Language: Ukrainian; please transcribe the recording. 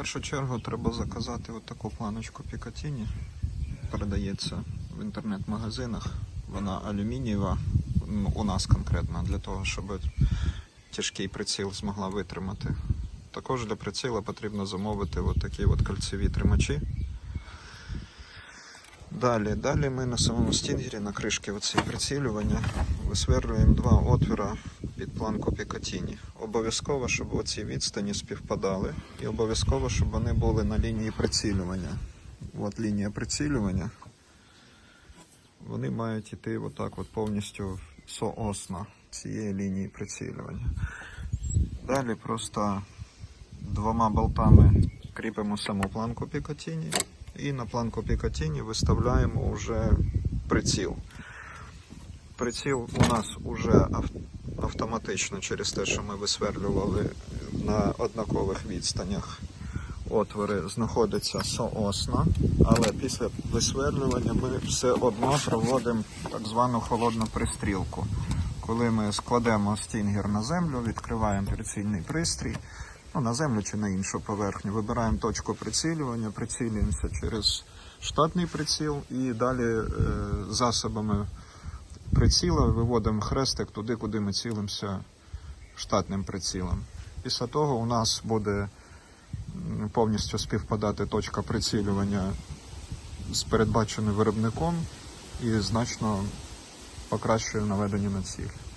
першу чергу треба заказати от таку планочку Пікатіні. Передається в інтернет-магазинах. Вона алюмінієва, ну, у нас конкретно, для того, щоб тяжкий приціл змогла витримати. Також для приціла потрібно замовити от такі от кольцеві тримачі. Далі, далі ми на самому стінгері на кришки оці прицілювання висверлюємо два отвіра під планку Пікатіні. Обов'язково, щоб оці відстані співпадали, і обов'язково, щоб вони були на лінії прицілювання. От лінія прицілювання. Вони мають йти отак от повністю соосно цієї лінії прицілювання. Далі просто двома болтами кріпимо саму планку Пікатіні і на планку Пікатіні виставляємо вже приціл. Приціл у нас вже автоматично через те, що ми висверлювали на однакових відстанях. Отвори знаходяться соосно, але після висверлювання ми все одно проводимо так звану холодну пристрілку. Коли ми складемо стінгер на землю, відкриваємо прицільний пристрій, ну, на землю чи на іншу поверхню, вибираємо точку прицілювання, прицілюємося через штатний приціл і далі е, засобами приціла виводимо хрестик туди, куди ми цілимося штатним прицілом. Після того у нас буде повністю співпадати точка прицілювання з передбаченою виробником і значно покращує наведення на ціль.